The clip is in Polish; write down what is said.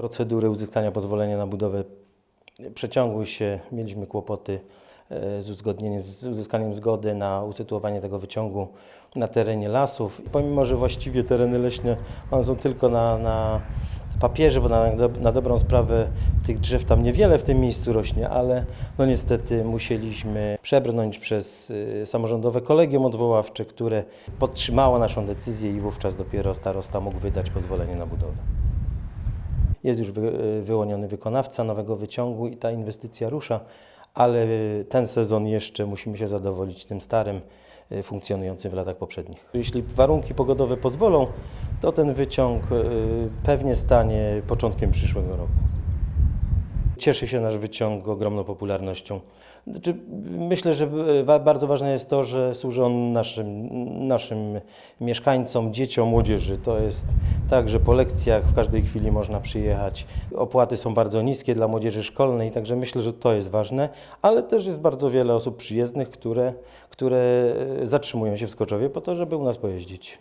Procedury uzyskania pozwolenia na budowę przeciągły się, mieliśmy kłopoty e, z, uzgodnieniem, z uzyskaniem zgody na usytuowanie tego wyciągu na terenie lasów. I pomimo, że właściwie tereny leśne one są tylko na, na papierze, bo na, na dobrą sprawę tych drzew tam niewiele w tym miejscu rośnie, ale no niestety musieliśmy przebrnąć przez y, samorządowe kolegium odwoławcze, które podtrzymało naszą decyzję i wówczas dopiero starosta mógł wydać pozwolenie na budowę. Jest już wy, wyłoniony wykonawca nowego wyciągu i ta inwestycja rusza, ale ten sezon jeszcze musimy się zadowolić tym starym, y, funkcjonującym w latach poprzednich. Jeśli warunki pogodowe pozwolą, to ten wyciąg y, pewnie stanie początkiem przyszłego roku. Cieszy się nasz wyciąg ogromną popularnością. Znaczy, myślę, że wa- bardzo ważne jest to, że służy on naszym, naszym mieszkańcom, dzieciom, młodzieży. To jest tak, że po lekcjach w każdej chwili można przyjechać. Opłaty są bardzo niskie dla młodzieży szkolnej, także myślę, że to jest ważne, ale też jest bardzo wiele osób przyjezdnych, które, które e, zatrzymują się w Skoczowie po to, żeby u nas pojeździć.